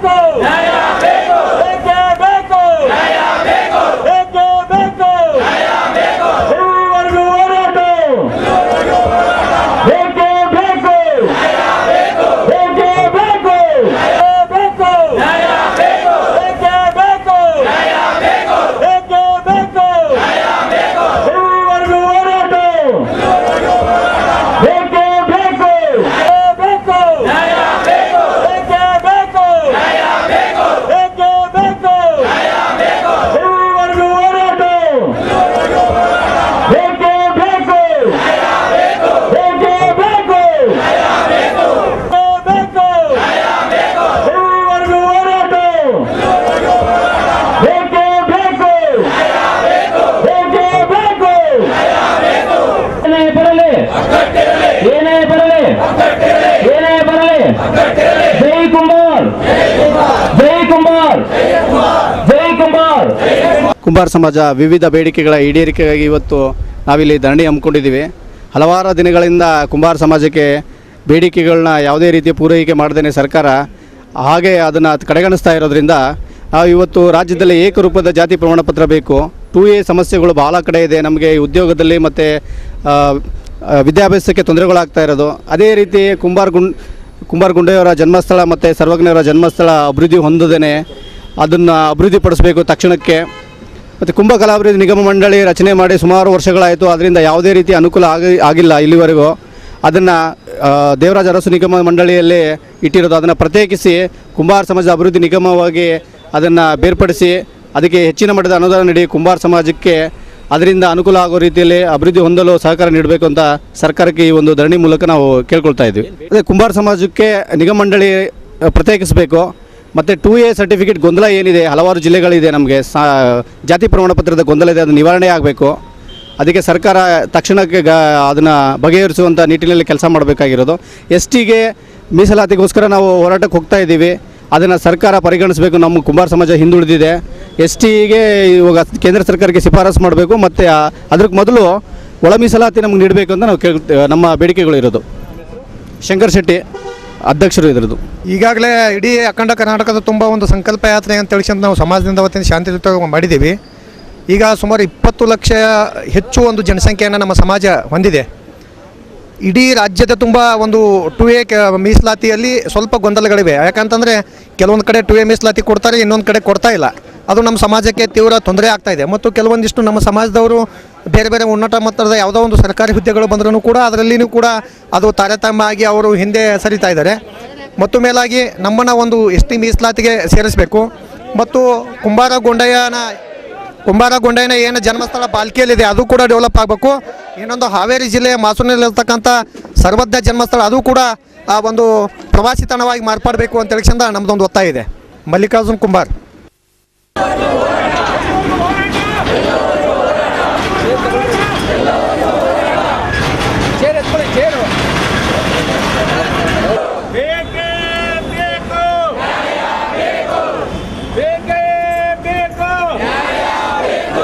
ಬೇಕು ಬೇಕೇ ಬೇಕು ಬೇಕೇ ಬೇಕು ಇಲ್ಲಿವರೆಗೂ ಹೋರಾಟ ಬೇಕೇ ಬೇಕು ಬೇಕೇ ಬೇಕು ಬೇಕು ಬೇಕೇ ಬೇಕು ಬೇಕೇ ಬೇಕು ಇಲ್ಲಿವರೆಗೂ ಹೋರಾಟ ಬೇಕೇ ಬೇಕು ಬೇಕು ಬೇಕೇ ಬೇಕು ಬೇಕೇ ಬೇಕು ಇಲ್ಲಿವರೆಗೂ ಹೋರಾಟ ಬೇಕೇ ಬೇಕು ಬೇಕೇ ಬೇಕು ಬೇಕು ಇಲ್ಲಿವರೆಗೂ ಹೋರಾಟ ಬೇಕೇ ಬೇಕು ಬೇಕೇ ಬೇಕು ಏನೇ ಬರಲಿ ಏನೇ ಬರಲಿ. ಏನೇ ಬರಲಿ. ಜೈ ಜೈ ಜೈ ಕುಂಬಾರ. ಸಮಾಜ ವಿವಿಧ ಬೇಡಿಕೆಗಳ ಈಡೇರಿಕೆಗಾಗಿ ಇವತ್ತು ನಾವಿಲ್ಲಿ ಧರಣಿ ಹಮ್ಮಿಕೊಂಡಿದ್ದೀವಿ. ಹಲವಾರು ದಿನಗಳಿಂದ ಕುಂಬಾರ ಸಮಾಜಕ್ಕೆ ಬೇಡಿಕೆಗಳನ್ನ ಯಾವುದೇ ರೀತಿ ಪೂರೈಕೆ ಮಾಡದೇನೆ ಸರ್ಕಾರ. ಹಾಗೆ ಅದನ್ನು ಕಡೆಗಣಿಸ್ತಾ ಇರೋದ್ರಿಂದ ನಾವು ಇವತ್ತು ರಾಜ್ಯದಲ್ಲಿ ಏಕರೂಪದ ಜಾತಿ ಪ್ರಮಾಣ ಪತ್ರ ಬೇಕು. ಟೂ ಎ ಸಮಸ್ಯೆಗಳು ಬಹಳ ಕಡೆ ಇದೆ. ನಮಗೆ ಉದ್ಯೋಗದಲ್ಲಿ ಮತ್ತು ವಿದ್ಯಾಭ್ಯಾಸಕ್ಕೆ ತೊಂದರೆಗಳಾಗ್ತಾ ಇರೋದು. ಅದೇ ರೀತಿ ಕುಂಬಾರ್ ಗುಂಡ್, ಕುಂಬಾರ್ ಗುಂಡೆಯವರ ಜನ್ಮಸ್ಥಳ ಮತ್ತು ಸರ್ವಜ್ಞರ ಜನ್ಮಸ್ಥಳ ಅಭಿವೃದ್ಧಿ ಹೊಂದದೇ ಅದನ್ನು ಅಭಿವೃದ್ಧಿಪಡಿಸಬೇಕು ತಕ್ಷಣಕ್ಕೆ. ಮತ್ತು ಕುಂಭ ಕಲಾಭಿವೃದ್ಧಿ ನಿಗಮ ಮಂಡಳಿ ರಚನೆ ಮಾಡಿ ಸುಮಾರು ವರ್ಷಗಳಾಯಿತು ಅದರಿಂದ ಯಾವುದೇ ರೀತಿ ಅನುಕೂಲ ಆಗಿ, ಆಗಿಲ್ಲ ಇಲ್ಲಿವರೆಗೂ. ಅದನ್ನು ದೇವರಾಜ ಅರಸು ನಿಗಮ ಮಂಡಳಿಯಲ್ಲಿ ಇಟ್ಟಿರೋದು. ಅದನ್ನು ಪ್ರತ್ಯೇಕಿಸಿ ಕುಂಬಾರ ಸಮಾಜ ಅಭಿವೃದ್ಧಿ ನಿಗಮವಾಗಿ ಅದನ್ನು ಬೇರ್ಪಡಿಸಿ, ಅದಕ್ಕೆ ಹೆಚ್ಚಿನ ಮಟ್ಟದ ಅನುದಾನ ನೀಡಿ ಕುಂಬಾರ ಸಮಾಜಕ್ಕೆ ಅದರಿಂದ ಅನುಕೂಲ ಆಗೋ ರೀತಿಯಲ್ಲಿ ಅಭಿವೃದ್ಧಿ ಹೊಂದಲು ಸಹಕಾರ ನೀಡಬೇಕು ಅಂತ ಸರ್ಕಾರಕ್ಕೆ ಈ ಒಂದು ಧರಣಿ ಮೂಲಕ ನಾವು ಕೇಳ್ಕೊಳ್ತಾ ಇದ್ದೀವಿ ಅದೇ ಕುಂಬಾರ ಸಮಾಜಕ್ಕೆ ನಿಗಮ ಮಂಡಳಿ ಪ್ರತ್ಯೇಕಿಸಬೇಕು. ಮತ್ತು ಟೂ ಎ ಸರ್ಟಿಫಿಕೇಟ್ ಗೊಂದಲ ಏನಿದೆ, ಹಲವಾರು ಜಿಲ್ಲೆಗಳಿದೆ ನಮಗೆ. ಸಾ, ಜಾತಿ ಪ್ರಮಾಣ ಪತ್ರದ ಗೊಂದಲ ಇದೆ, ಅದು ನಿವಾರಣೆ ಆಗಬೇಕು. ಅದಕ್ಕೆ ಸರ್ಕಾರ ತಕ್ಷಣಕ್ಕೆ ಗ, ಅದನ್ನು ಬಗೆಹರಿಸುವಂಥ ನಿಟ್ಟಿನಲ್ಲಿ ಕೆಲಸ ಮಾಡಬೇಕಾಗಿರೋದು. ಎಸ್ ಟಿಗೆ ಮೀಸಲಾತಿಗೋಸ್ಕರ ನಾವು ಹೋರಾಟಕ್ಕೆ ಹೋಗ್ತಾ ಇದ್ದೀವಿ. ಅದನ್ನು ಸರ್ಕಾರ ಪರಿಗಣಿಸಬೇಕು. ನಮ್ಮ ಕುಂಬಾರ ಸಮಾಜ ಹಿಂದುಳಿದಿದೆ. ಎಸ್ ಟಿಗೆ ಇವಾಗ ಕೇಂದ್ರ ಸರ್ಕಾರಕ್ಕೆ ಶಿಫಾರಸು ಮಾಡಬೇಕು ಮತ್ತು ಅದಕ್ಕೆ ಮೊದಲು ಒಳ ಮೀಸಲಾತಿ ನಮ್ಗೆ ನೀಡಬೇಕು ಅಂತ ನಾವು ನಮ್ಮ ಬೇಡಿಕೆಗಳು ಇರೋದು. ಶಂಕರ್ ಶೆಟ್ಟಿ ಅಧ್ಯಕ್ಷರು ಇದರದ್ದು. ಈಗಾಗಲೇ ಇಡೀ ಅಖಂಡ ಕರ್ನಾಟಕದ ತುಂಬ ಒಂದು ಸಂಕಲ್ಪ ಯಾತ್ರೆ ಅಂತ ತಿಳಿಸ್ಕೊಂಡು ನಾವು ಸಮಾಜದಿಂದ ವತಿಯಿಂದ ಶಾಂತಿಯುತ ಮಾಡಿದ್ದೀವಿ. ಈಗ ಸುಮಾರು ಇಪ್ಪತ್ತು ಲಕ್ಷ ಹೆಚ್ಚು ಒಂದು ಜನಸಂಖ್ಯೆಯನ್ನು ನಮ್ಮ ಸಮಾಜ ಹೊಂದಿದೆ. ಇಡೀ ರಾಜ್ಯದ ತುಂಬ ಒಂದು ಟು ಎ ಮೀಸಲಾತಿಯಲ್ಲಿ ಸ್ವಲ್ಪ ಗೊಂದಲಗಳಿವೆ. ಯಾಕಂತಂದರೆ ಕೆಲವೊಂದು ಕಡೆ ಟು ಎ ಮೀಸಲಾತಿ ಕೊಡ್ತಾರೆ, ಇನ್ನೊಂದು ಕಡೆ ಕೊಡ್ತಾ ಇಲ್ಲ. ಅದು ನಮ್ಮ ಸಮಾಜಕ್ಕೆ ತೀವ್ರ ತೊಂದರೆ ಆಗ್ತಾ ಇದೆ. ಮತ್ತು ಕೆಲವೊಂದಿಷ್ಟು ನಮ್ಮ ಸಮಾಜದವರು ಬೇರೆ ಬೇರೆ ಉನ್ನತ ಮಟ್ಟದ ಯಾವುದೋ ಒಂದು ಸರ್ಕಾರಿ ಹುದ್ದೆಗಳು ಬಂದ್ರೂ ಕೂಡ ಅದರಲ್ಲಿಯೂ ಕೂಡ ಅದು ತಾರತಮ್ಯ ಆಗಿ ಅವರು ಹಿಂದೆ ಸರಿತಾ ಇದ್ದಾರೆ. ಮತ್ತು ಮೇಲಾಗಿ ನಮ್ಮನ್ನು ಒಂದು ಎಸ್ ಟಿ ಮೀಸಲಾತಿಗೆ ಸೇರಿಸಬೇಕು. ಮತ್ತು ಕುಂಬಾರ ಗೊಂಡಯ್ಯನ ಕುಂಬಾರ ಗೊಂಡಯ್ಯನ ಏನು ಜನ್ಮಸ್ಥಳ ಪಾಲ್ಕಿಯಲ್ಲಿದೆ ಅದು ಕೂಡ ಡೆವಲಪ್ ಆಗಬೇಕು. ಇನ್ನೊಂದು ಹಾವೇರಿ ಜಿಲ್ಲೆಯ ಮಾಸೂರಿನಲ್ಲಿರ್ತಕ್ಕಂಥ ಸರ್ವಜ್ಞ ಜನ್ಮಸ್ಥಳ ಅದು ಕೂಡ ಆ ಒಂದು ಪ್ರವಾಸಿ ತಾಣವಾಗಿ ಮಾರ್ಪಾಡಬೇಕು ಅಂತ ಹೇಳ್ಕೊಂಡು ನಮ್ಮದೊಂದು ಒತ್ತಾಯ ಇದೆ. ಮಲ್ಲಿಕಾರ್ಜುನ್ ಕುಂಬಾರ್. ಬೇಕೇ ಬೇಕು ಬೇಕೇ ಬೇಕು ಬೇಕೇ